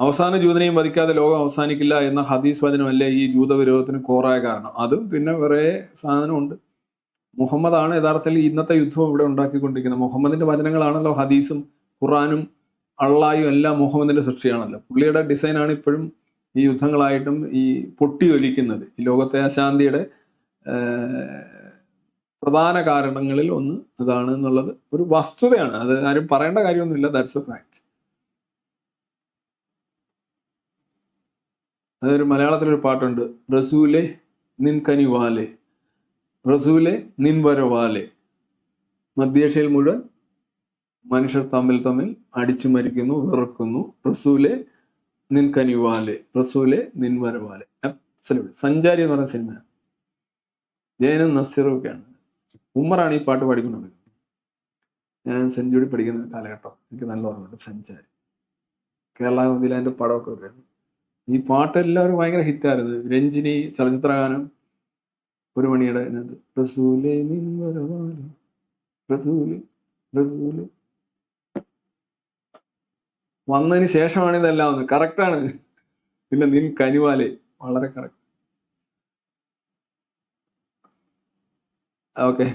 അവസാന ജൂതനെയും വധിക്കാതെ ലോകം അവസാനിക്കില്ല എന്ന ഹദീസ് വചനമല്ലേ ഈ ജൂതവിരോധത്തിന് കോറായ കാരണം. അതും പിന്നെ വേറെ സാധനമുണ്ട്. മുഹമ്മദാണ് യഥാർത്ഥത്തിൽ ഇന്നത്തെ യുദ്ധം ഇവിടെ ഉണ്ടാക്കിക്കൊണ്ടിരിക്കുന്നത്. മുഹമ്മദിന്റെ വചനങ്ങളാണല്ലോ ഹദീസും ഖുറാനും അള്ളായും എല്ലാം മുഹമ്മദിന്റെ സൃഷ്ടിയാണല്ലോ. പുള്ളിയുടെ ഡിസൈനാണ് ഇപ്പോഴും ഈ യുദ്ധങ്ങളായിട്ടും ഈ പൊട്ടി ഒലിക്കുന്നത് ഈ ലോകത്തെ അശാന്തിയുടെ പ്രധാന കാരണങ്ങളിൽ ഒന്ന് അതാണ് എന്നുള്ളത്. ഒരു വസ്തുതയാണ്. അത് ആരും പറയേണ്ട കാര്യമൊന്നുമില്ല. ദാറ്റ്സ് എ ഫാക്ട് അതൊരു മലയാളത്തിലൊരു പാട്ടുണ്ട്. റസൂലെ നിൻ കനിവാലെ റസൂലെ നിൻ വരവാലെ മധ്യേഷ്യയിൽ മുഴുവൻ മനുഷ്യർ തമ്മിൽ തമ്മിൽ അടിച്ചു മരിക്കുന്നു വെറുക്കുന്നു. റസൂലെ നിൻ കനിവാലെ റസൂലെ നിൻ വരവാലെ വാലെ. സഞ്ചാരി എന്ന് പറഞ്ഞ സിനിമ ജയനും നസീറും ഒക്കെയാണ് ഉമ്മറാണ് ഈ പാട്ട് പഠിക്കുന്നത്. ഞാൻ സെഞ്ചുറി പഠിക്കുന്ന കാലഘട്ടം. എനിക്ക് നല്ല ഓർമ്മയുണ്ട്. സഞ്ചാരി. കേരള നദിയിൽ അതിന്റെ പടമൊക്കെ വരുന്നു. ഈ പാട്ട് എല്ലാവരും ഭയങ്കര ഹിറ്റായിരുന്നു. രഞ്ജിനി ചലച്ചിത്രഗാനം ഒരു മണിയുടെ വന്നതിന് ശേഷമാണ് ഇതെല്ലാം വന്നത്. കറക്റ്റാണ് പിന്നെ നിൻ കനിവാലെ. വളരെ കറക്റ്റ് ഓക്കെ